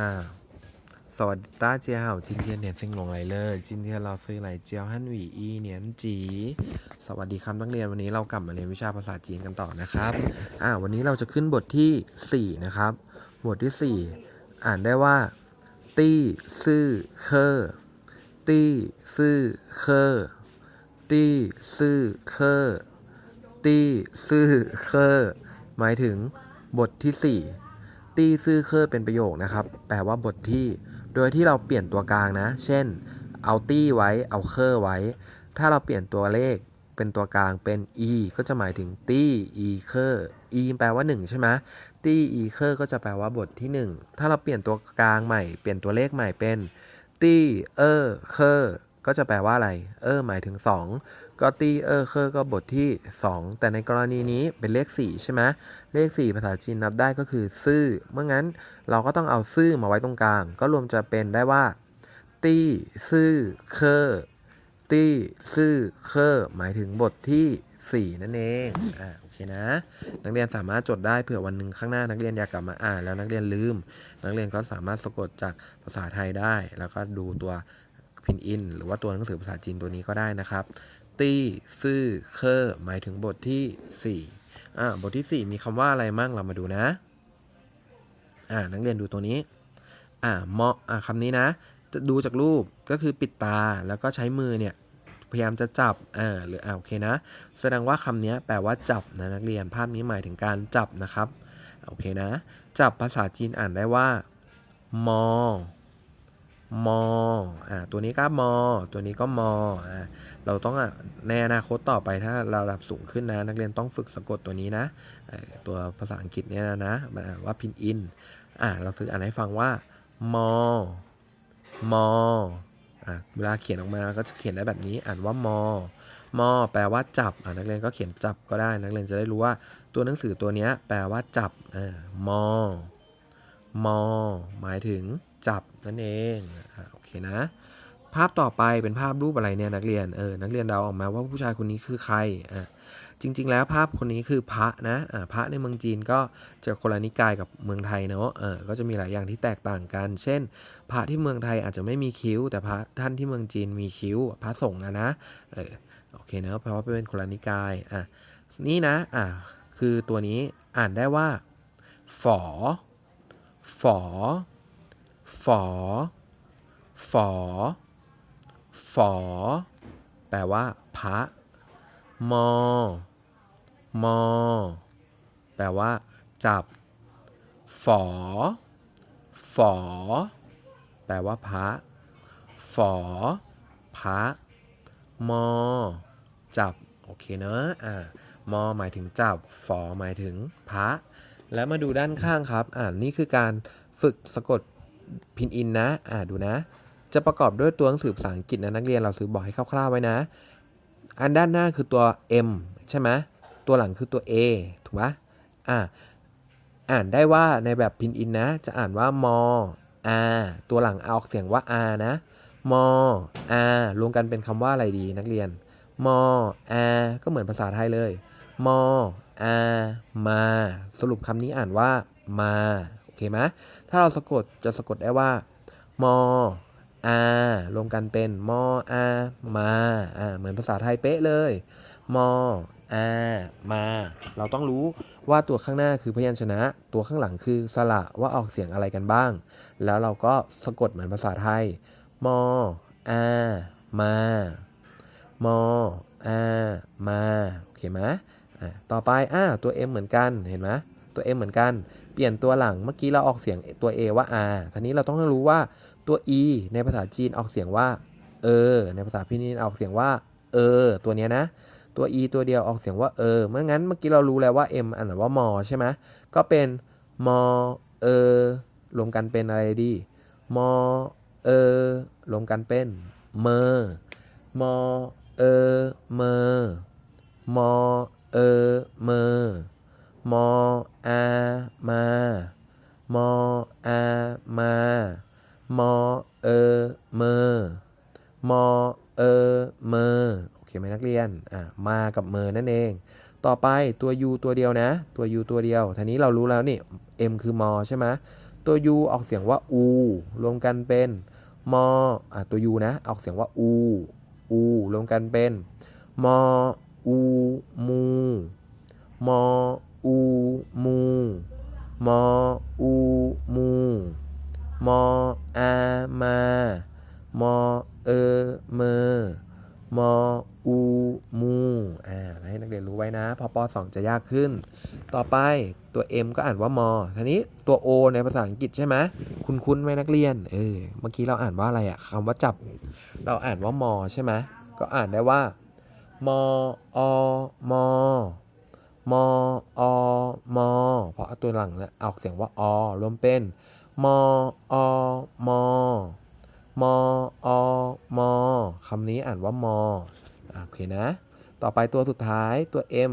่ะสวัสดีตาเจียวจินเทียนเนี่ยซิงหลงไรเลอร์จินเทียนเราซื้อไรเจียวฮั่นหวีอีเนียนจีสวัสดีครับนักเรียนวันนี้เรากลับมาเรียนวิชาภาษาจีนกันต่อนะครับอ่าวันนี้เราจะขึ้นบทที่ 4 นะครับ บทที่ 4 อ่านได้ว่า ตี้ซื่อเคอตี้ซื่อเคอตี้ซื่อเคอตี้ซื่อเคอหมายถึงบทที่ 4 ตี้ซื่อเคอเป็นประโยคนะครับ แปลว่าบทที่ โดยที่เราเปลี่ยนตัวกลางนะ เช่น เอาตี้ไว้ เอาเคอไว้ ถ้าเราเปลี่ยนตัวเลขเป็นตัวกลางเป็น e ก็จะหมายถึงตี้ e เคอ e แปลว่า 1 ใช่ไหมตี้ e เคอก็จะแปลว่าบทที่ 1 ถ้าเราเปลี่ยนตัวกลางใหม่ เปลี่ยนตัวเลขใหม่เป็นตี้ เออ เคอก็จะแปลว่าอะไร เออ หมายถึง 2 ก็ตีเออเคอก็บทที่ 2 แต่ในกรณีนี้เป็นเลข 4 ใช่ไหมเลข 4 ภาษาจีนนับได้ก็คือซื่อ เมื่องั้นเราก็ต้องเอาซื่อมาไว้ตรงกลาง ก็รวมจะเป็นได้ว่า ตีซื่อเคอตี้ซื่อเคอหมายถึงบทที่ 4 นั่นเองอ่าโอเคนะ นักเรียนสามารถจดได้เผื่อวันหนึ่งข้างหน้านักเรียนอยากกลับมาอ่านแล้วนักเรียนลืม นักเรียนก็สามารถสะกดจากภาษาไทยได้ แล้วก็ดูตัวพินอิน หรือว่าตัวหนังสือภาษาจีนตัวนี้ก็ได้นะครับ ตี้ซื่อเคอหมายถึงบทที่4อ่าบทที่ 4 มีคำว่าอะไรมั่งเรามาดูนะ อ่านักเรียนดูตัวนี้ อ่าเหมาะอ่าคำนี้นะจะดูจากรูปก็คือปิดตาแล้วก็ใช้มือเนี่ยพยายามจะจับอ่าหรืออ่าโอเคนะ แสดงว่าคำนี้แปลว่าจับนะนักเรียนภาพนี้หมายถึงการจับนะครับโอเคนะ จับภาษาจีนอ่านได้ว่า มอ มออ่าตัวนี้ก็มอตัวนี้ก็มออ่าเราต้องอะในอนาคตต่อไปถ้าเราระดับสูงขึ้นนะ นักเรียนต้องฝึกสะกดตัวนี้นะตัวภาษาอังกฤษเนี่ยนะนะมันอ่านว่าพินอินอ่าเราฝึกอ่านให้ฟังว่ามอมออะเวลาเขียนออกมาก็จะเขียนได้แบบนี้อ่านว่ามอมอแปลว่าจับอะนักเรียนก็เขียนจับก็ได้ นักเรียนจะได้รู้ว่าตัวหนังสือตัวเนี้ยแปลว่าจับอ่ามอมอหมายถึงจับ นั่นเองอโอเคนะ ภาพต่อไปเป็นภาพรูปอะไรเนี่ยนักเรียนเออนักเรียนเดาออกมาว่าผู้ชายคนนี้คือใครอะจริง ๆ แล้วภาพคนนี้คือพระนะอ่าพระในเมืองจีนก็จะคนละนิกายกับเมืองไทยเนาะเออก็จะมีหลายอย่างที่แตกต่างกัน เช่น พระที่เมืองไทยอาจจะไม่มีคิ้ว แต่พระท่านที่เมืองจีนมีคิ้ว พระสงฆ์อะนะเออโอเคนะเพราะว่าเป็นคนละนิกายอะนี่นะอะคือตัวนี้อ่านได้ว่าฝอฝอ ฝอ ฝอ ฝอ แปลว่า พระ มอ มอ แปลว่า จับ ฝอ ฝอ แปลว่าพระ ฝอ พระ มอ จับ โอเคเนอะอ่ามอหมายถึงจับ ฝอหมายถึงพระ แล้วมาดูด้านข้างครับ อ่านี่คือการฝึกสะกด พินอินนะ อ่าดูนะ จะประกอบด้วยตัวหนังสือภาษาอังกฤษนะนักเรียนเราซื้อบอกให้คร่าวๆไว้นะ อันด้านหน้าคือตัว M ใช่ไหมตัวหลังคือตัว A ถูกไหมอ่าอ่านได้ว่าในแบบพินอินนะ จะอ่านว่ามอ R ตัวหลังออกเสียงว่า R นะมอ R รวมกันเป็นคำว่าอะไรดีนักเรียนมอ R ก็เหมือนภาษาไทยเลยมอ R มา สรุปคำนี้อ่านว่ามา อเคไหมถ้าเราสะกดจะสะกดได้ว่ามอ R รวมกันเป็นมอ R มาอ่าเหมือนภาษาไทยเป๊ะเลยมอ R มา เราต้องรู้ว่าตัวข้างหน้าคือพยัญชนะ ตัวข้างหลังคือสระว่าออกเสียงอะไรกันบ้าง แล้วเราก็สะกดเหมือนภาษาไทยมอ R มามอ R มาโอเคไหมต่อไปอ่าตัว M เหมือนกันเห็นไหมตัว M เหมือนกัน เปลี่ยนตัวหลังเมื่อกี้เราออกเสียงตัว A ว่า R ทีนี้เราต้องรู้ว่าตัว E ในภาษาจีนออกเสียงว่าเออ ในภาษาพินีนออกเสียงว่าเออ ตัวเนี้ยนะ ตัว e ตัวเดียวออกเสียงว่าเออ เมื่องั้นเมื่อกี้เรารู้แล้วว่า m อ่านว่ามอใช่ไหมก็เป็นมอเออรวมกันเป็นอะไรดีมอเออรวมกันเป็นเมอมอเออเมอมอเออเมอมอ อา มามออา มามอเออเมอมอเออเมอโอเคไหมนักเรียน อะ มากับเมอนั่นเอง ต่อไปตัว u ตัวเดียวนะ ตัว u ตัวเดียวทีนี้เรารู้แล้วนี่ m คือมอใช่ไหมตัว u ออกเสียงว่า u รวมกันเป็นมออะตัว u นะ ออกเสียงว่า u u รวมกันเป็นมอ u มูมอ u มูมอ u มูมออามามอเอเมอมออูมูอ่าให้นักเรียนรู้ไว้นะ พอป .2 จะยากขึ้น ต่อไปตัว M ก็อ่านว่ามอทีนี้ตัว O ในภาษาอังกฤษใช่ไหมคุณคุ้นๆไหมนักเรียนเออเมื่อกี้เราอ่านว่าอะไรอะคำว่าจับ เราอ่านว่ามอใช่ไหมก็อ่านได้ว่ามออมอ มออมอเพราะเอาตัวหลังเนี่ยออกเสียงว่าอรวมเป็นมออมอมออมอคำนี้อ่านว่ามอโอเคนะ ต่อไปตัวสุดท้ายตัว M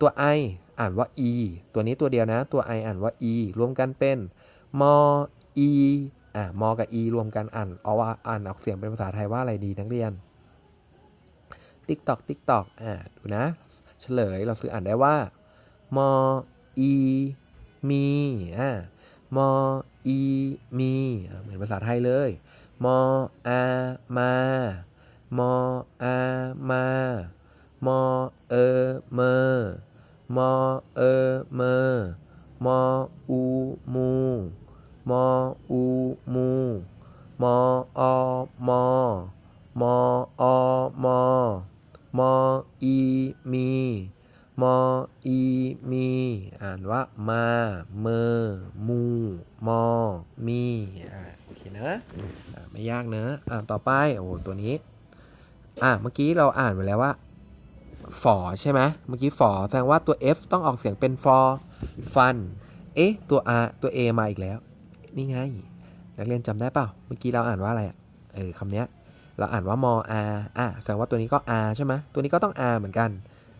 ตัว I อ่านว่า E ตัวนี้ตัวเดียวนะ ตัว I อ่านว่า E รวมกันเป็นมอ E อะมอกับ E รวมกันอ่านเอาว่าอ่านออกเสียงเป็นภาษาไทยว่าอะไรดีนักเรียนติ๊กตอกติ๊กตอกอะดูนะ เฉลยเราซื้ออ่านได้ว่า มอ E มีอะมออีมีเหมือนภาษาไทยเลย มออามามออามามอเอเมอมอเออเมอมออูมูมออูมูมออมอมออมอ มออีมีมออีมี อ่านว่ามาเมอมูมอมีอ่าโอเคนะอ่าไม่ยากเนอะอ่าต่อไปโอ้ตัวนี้อ่าเมื่อกี้เราอ่านไปแล้วว่าฝอใช่ไหมเมื่อกี้ฝอแสดงว่าตัว F ต้องออกเสียงเป็นฟอฟันเอ๊ะตัว R ตัว A มาอีกแล้ว นี่ไง นักเรียนจำได้เปล่าเมื่อกี้เราอ่านว่าอะไรอะเออคำเนี้ย เราอ่านว่ามอ R อะแสดงว่าตัวนี้ก็ R ใช่ไหมตัวนี้ก็ต้อง R เหมือนกัน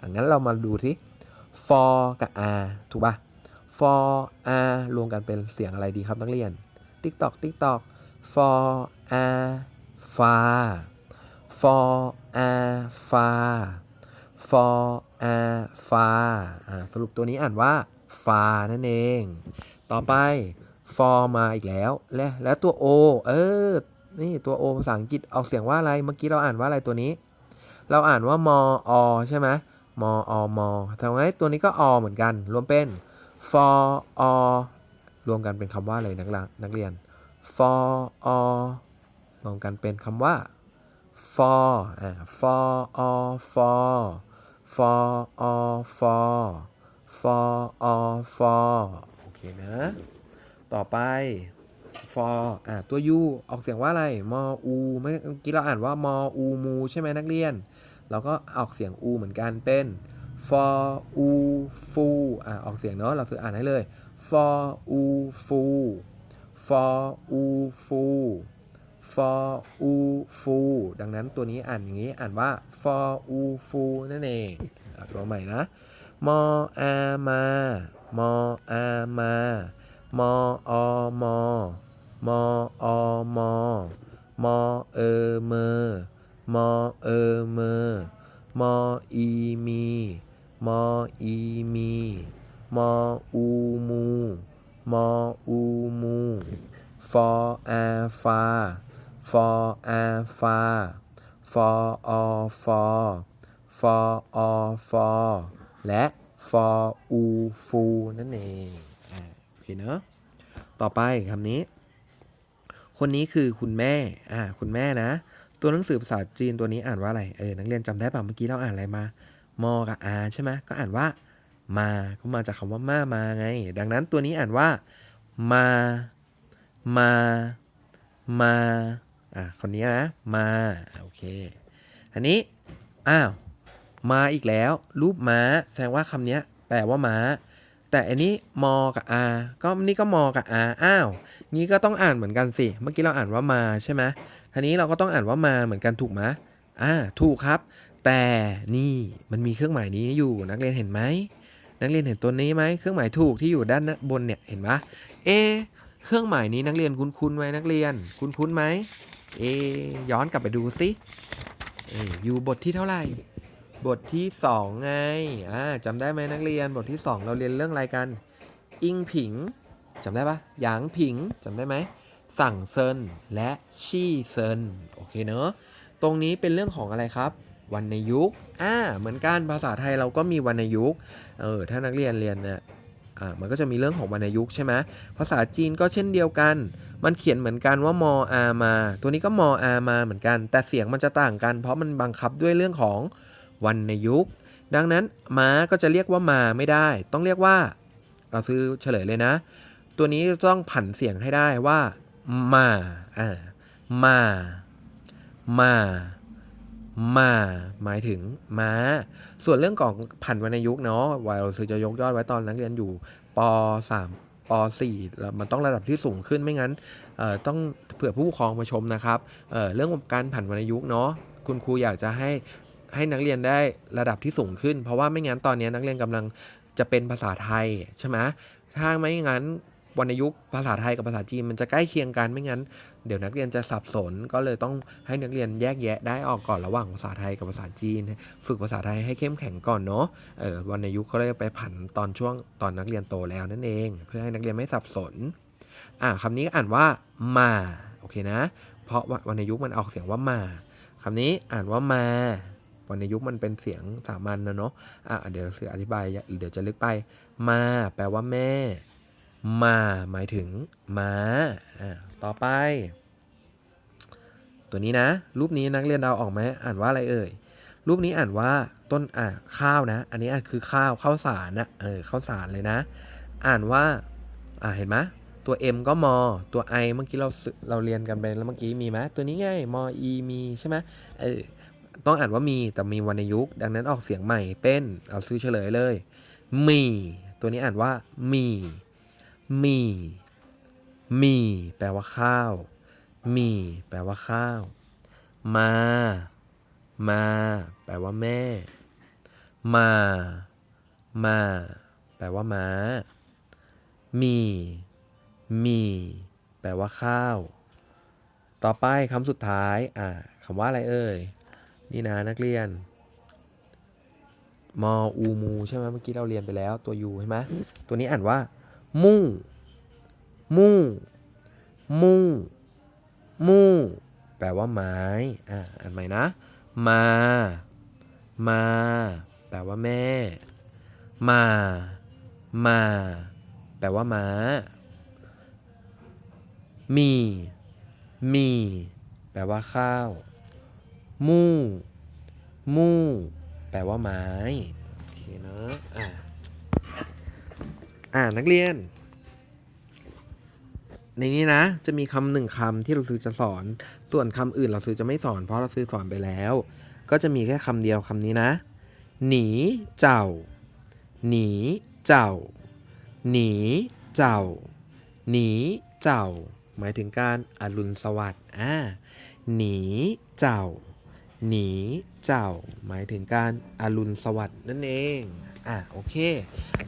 อะงั้นเรามาดูที่ for กับ r ถูกป่ะ for r รวมกันเป็นเสียงอะไรดีครับนักเรียน tiktok tiktok for r far for r far for r far อ่าสรุปตัวนี้อ่านว่า far นั่นเอง ต่อไป for มาอีกแล้ว และและตัว o เออ นี่ตัว o ภาษาอังกฤษออกเสียงว่าอะไร เมื่อกี้เราอ่านว่าอะไรตัวนี้ เราอ่านว่ามออใช่ไหมมออมอทำไมตัวนี้ก็อเหมือนกัน รวมเป็น for o รวมกันเป็นคำว่าอะไรนักนักเรียน for o รวมกันเป็นคำว่า for อ่า for o for for o for for o for โอเคนะ ต่อไป for อ่าตัว u ออกเสียงว่าอะไร มอูเมื่อกี้เราอ่านว่ามอูมูใช่ไหมนักเรียน เราก็ออกเสียง u เหมือนกันเป็น for u fu อ่าออกเสียงเนาะเราคืออ่านให้เลย for u fu for u fu for u fu ดังนั้นตัวนี้อ่านอย่างนี้อ่านว่า for u fu นั่นเองอตัวใหม่นะมออามามออามามออมอ มออมอมอเออเมอมอเออเมอมออีมีมออีมีมออูมูมออูมู for a far for a far for o for for o for และ for u fu นั่นเอง อ่า โอเคเนอะ ต่อไปคำนี้ คนนี้คือคุณแม่ อ่า คุณแม่นะ ตัวหนังสือภาษาจีนตัวนี้อ่านว่าอะไร เออ นักเรียนจำได้ป่ะ เมื่อกี้เราอ่านอะไรมา มอ กับอาใช่ไหมก็อ่านว่า มา ก็มาจากคำว่ามามาไง ดังนั้นตัวนี้อ่านว่า มา มา มา อะคนนี้นะ มา โอเค อันนี้ อ้าว มาอีกแล้ว รูปม้า แสดงว่าคำนี้แปลว่าม้า แต่อันนี้มอกับอาก็นี่ก็มอกับอาอ้าว นี้ก็ต้องอ่านเหมือนกันสิ เมื่อกี้เราอ่านว่ามาใช่ไหมทีนี้เราก็ต้องอ่านว่ามาเหมือนกันถูกไหมอ่า ถูกครับ แต่นี่มันมีเครื่องหมายนี้อยู่นักเรียนเห็นไหม นักเรียนเห็นตัวนี้ไหม เครื่องหมายถูกที่อยู่ด้านบนเนี่ย เห็นปะเอ เครื่องหมายนี้นักเรียนคุ้นๆไหมนักเรียน คุ้นๆไหม เอ ย้อนกลับไปดูสิเออยู่บทที่เท่าไหร่ บทที่สองไง อ่าจำได้ไหมนักเรียน บทที่สองเราเรียนเรื่องอะไรกัน อิงผิง จำได้ปะหยางผิง จำได้ไหม สั่งเซิน และชี่เซิน โอเคเนอะ ตรงนี้เป็นเรื่องของอะไรครับ วรรณยุกต์ อ่า เหมือนกันภาษาไทยเราก็มีวรรณยุกต์ เออ ถ้านักเรียนเรียนเนี่ยอ่า มันก็จะมีเรื่องของวรรณยุกต์ใช่ไหมภาษาจีนก็เช่นเดียวกัน มันเขียนเหมือนกันว่ามออามา ตัวนี้ก็มออามาเหมือนกัน แต่เสียงมันจะต่างกัน เพราะมันบังคับด้วยเรื่องของ วรรณยุกต์ ดังนั้นม้าก็จะเรียกว่ามาไม่ได้ ต้องเรียกว่า เราซื้อเฉลยเลยนะ ตัวนี้ต้องผันเสียงให้ได้ว่า มาอ่ามา มา มา หมายถึงม้า ส่วนเรื่องของผันวรรณยุกต์เนาะวายเราซื้อจะยกยอดไว้ตอนนักเรียนอยู่ป .3 ป .4 แล้วมันต้องระดับที่สูงขึ้นไม่งั้นเอ่อต้องเผื่อผู้ปกครองมาชมนะครับเเรื่องของการผันวรรณยุกต์เนาะคุณครูอยากจะให้ ให้นักเรียนได้ระดับที่สูงขึ้น เพราะว่าไม่งั้นตอนนี้นักเรียนกำลังจะเป็นภาษาไทยใช่ไหมถ้าไม่งั้นวรรณยุกต์ภาษาไทยกับภาษาจีนมันจะใกล้เคียงกันไม่งั้น เดี๋ยวนักเรียนจะสับสน ก็เลยต้องให้นักเรียนแยกแยะได้ออกก่อนระหว่างภาษาไทยกับภาษาจีน ฝึกภาษาไทยให้เข้มแข็งก่อนเนาะเออวรรณยุกต์ก็เลยไปผันตอนช่วงตอนนักเรียนโตแล้วนั่นเอง เพื่อให้นักเรียนไม่สับสนอ่าคำนี้อ่านว่ามาโอเคนะ เพราะว่าวรรณยุกต์มันออกเสียงว่ามาคำนี้อ่านว่ามา วรรณยุกต์มันเป็นเสียงสามัญนะเนาะอะเดี๋ยวเสืออธิบายเดี๋ยวจะลึกไป มาแปลว่าแม่ มาหมายถึงมาอ่าต่อไป ตัวนี้นะ รูปนี้นักเรียนเราออกไหมอ่านว่าอะไรเอ่ยรูปนี้อ่านว่าต้นอ่าข้าวนะ อันนี้อ่านคือข้าวข้าวสารนะเออข้าวสารเลยนะ อ่านว่าอ่าเห็นไหมตัว M ก็มอ ตัว I เมื่อกี้เราเราเรียนกันไปแล้วเมื่อกี้มีไหมตัวนี้ไงมอ E มีใช่ไหมเออ ต้องอ่านว่ามีแต่มีวรรณยุกต์ดังนั้นออกเสียงใหม่เป็นเอาซื้อเฉลยเลย มี ตัวนี้อ่านว่ามี มี มี แปลว่าข้าว มี แปลว่าข้าว มา มา แปลว่าแม่ มา มา แปลว่าม้า มี มี แปลว่าข้าว ต่อไปคำสุดท้าย อ่าคำว่าอะไรเอ่ย นี่นะนักเรียน มออูมู ใช่ไหมเมื่อกี้เราเรียนไปแล้วตัวยูใช่ไหมตัวนี้อ่านว่า มู่ มู่มู่มู่แปลว่าไม้อ่าอ่านใหม่นะ มา มา แปลว่าแม่ มา มา แปลว่าม้า มี มี แปลว่าข้าว มู่มู่แปลว่าไม้ โอเคเนอะอ่าอ่านักเรียน ในนี้นะ จะมีคำหนึ่งคำที่เราซื้อจะสอน ส่วนคำอื่นเราซื้อจะไม่สอน เพราะเราซื้อสอนไปแล้ว ก็จะมีแค่คำเดียวคำนี้นะ หนีเจ้า หนีเจ้า หนีเจ้า หนีเจ้า หมายถึงการอรุณสวัสดิ์อ่าหนีเจ้า หนีเจ้า หมายถึงการอรุณสวัสดิ์นั่นเอง อะโอเค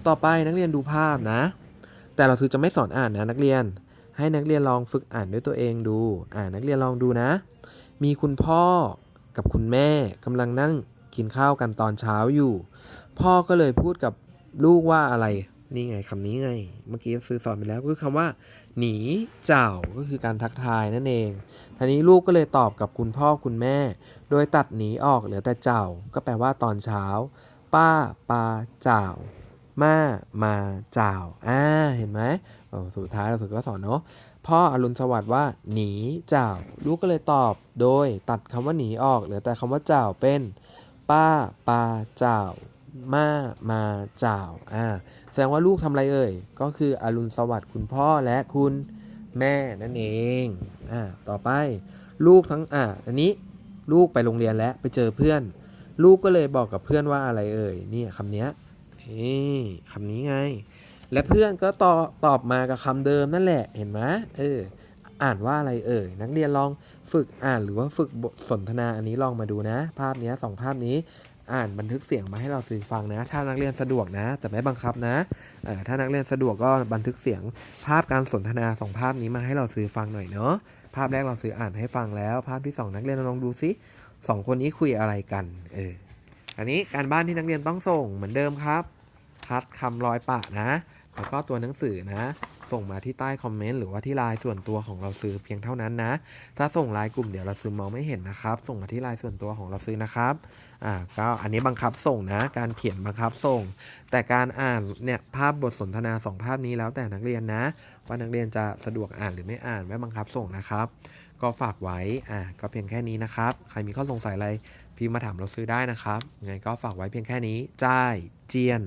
ต่อไปนักเรียนดูภาพนะ แต่เราคือจะไม่สอนอ่านนะนักเรียน ให้นักเรียนลองฝึกอ่านด้วยตัวเองดู อ่านักเรียนลองดูนะ มีคุณพ่อกับคุณแม่กำลังนั่งกินข้าวกันตอนเช้าอยู่ พ่อก็เลยพูดกับลูกว่าอะไร นี่ไงคำนี้ไง เมื่อกี้ซื้อสอนไปแล้วก็คือคำว่า หนีเจ้าก็คือการทักทายนั่นเองทีนี้ลูกก็เลยตอบกับคุณพ่อคุณแม่ โดยตัดหนีออกเหลือแต่เจ้า ก็แปลว่าตอนเช้า ป้าปาเจ้ามามาเจ้าอ่าเห็นไหมโอ้สุดท้ายเราฝึกก็สอนเนาะพ่ออรุณสวัสดิ์ว่าหนีเจ้า ลูกก็เลยตอบโดยตัดคำว่าหนีออกเหลือแต่คำว่าเจ้าเป็น ป้าปาเจ้า มามาเจ้าอ่าแสดงว่าลูกทำอะไรเอ่ย ก็คืออรุณสวัสดิ์คุณพ่อและคุณแม่นั่นเองอ่าต่อไปลูกทั้งอ่าอันนี้ลูกไปโรงเรียนแล้วไปเจอเพื่อน ลูกก็เลยบอกกับเพื่อนว่าอะไรเอ่ยนี่คำนี้นี่คำนี้ไง และเพื่อนก็ตอบตอบมากับคำเดิมนั่นแหละเห็นไหมเอออ่านว่าอะไรเอ่ยนักเรียนลองฝึกอ่านหรือว่าฝึกบทสนทนาอันนี้ลองมาดูนะ ภาพนี้สองภาพนี้ อ่านบันทึกเสียงมาให้เราสื่อฟังนะ ถ้านักเรียนสะดวกนะ แต่ไม่บังคับนะเออถ้านักเรียนสะดวกก็บันทึกเสียงภาพการสนทนาสองภาพนี้มาให้เราสื่อฟังหน่อยเนาะภาพแรกเราสื่ออ่านให้ฟังแล้ว ภาพที่สองนักเรียนลองดูซิสองคนนี้คุยอะไรกันเอออันนี้การบ้านที่นักเรียนต้องส่งเหมือนเดิมครับ คัดคำร้อยปะนะ แล้วก็ตัวหนังสือนะ ส่งมาที่ใต้คอมเมนต์หรือว่าที่ไลน์ส่วนตัวของเราซื้อเพียงเท่านั้นนะ ถ้าส่งไลน์กลุ่มเดี๋ยวเราซื้อมองไม่เห็นนะครับ ส่งมาที่ไลน์ส่วนตัวของเราซื้อนะครับอ่าก็อันนี้บังคับส่งนะ การเขียนบังคับส่ง แต่การอ่านเนี่ยภาพบทสนทนาสองภาพนี้แล้วแต่นักเรียนนะ ว่านักเรียนจะสะดวกอ่านหรือไม่อ่านไม่บังคับส่งนะครับ ก็ฝากไว้อ่าก็เพียงแค่นี้นะครับ ใครมีข้อสงสัยอะไรพิมพ์มาถามเราซื้อได้นะครับไงก็ฝากไว้เพียงแค่นี้จ้ายเจียน